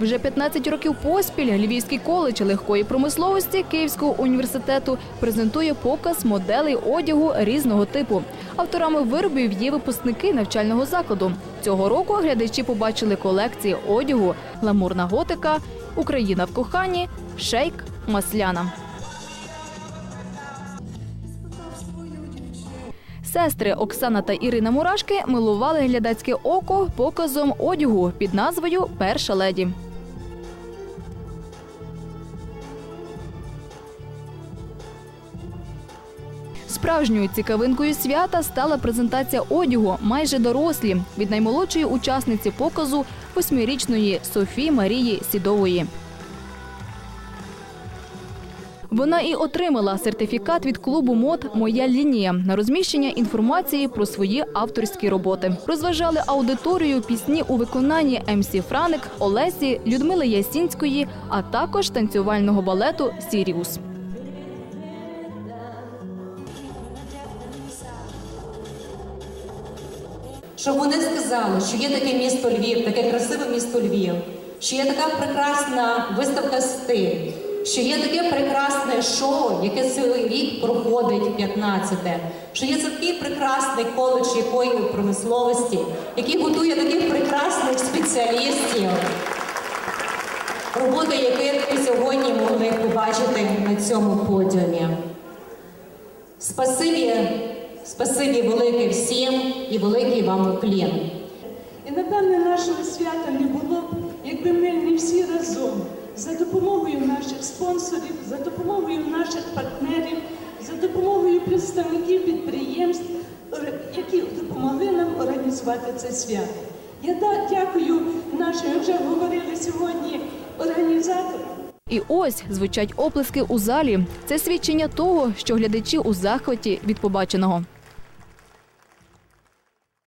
Вже 15 років поспіль Львівський коледж легкої промисловості Київського університету презентує показ моделей одягу різного типу. Авторами виробів є випускники навчального закладу. Цього року глядачі побачили колекції одягу, гламурна готика, Україна в коханні, шейк, масляна. Сестри Оксана та Ірина Мурашки милували глядацьке око показом одягу під назвою Перша леді. Справжньою цікавинкою свята стала презентація одягу майже дорослі від наймолодшої учасниці показу восьмирічної Софії Марії Сідової. Вона і отримала сертифікат від клубу мод Моя лінія на розміщення інформації про свої авторські роботи. Розважали аудиторію пісні у виконанні МС Франик, Олесі, Людмили Ясінської, а також танцювального балету Сіріус. Щоб вони сказали, що є таке місто Львів, таке красиве місто Львів, що є така прекрасна виставка стиль, що є таке прекрасне шоу, яке цілий рік проходить 15-те, що є такий прекрасний коледж якої промисловості, який готує таких прекрасних спеціалістів, роботи яких ви сьогодні могли побачити на цьому подіумі. Спасибі, спасибі велике всім і великий вам уклін. І напевне нашого свята не було б, якби ми не всі разом за допомогою наших спонсорів, за допомогою наших партнерів, за допомогою представників підприємств, які допомогли нам організувати це свято. Я дякую нашим, вже говорили сьогодні, організаторам. І ось звучать оплески у залі. Це свідчення того, що глядачі у захваті від побаченого.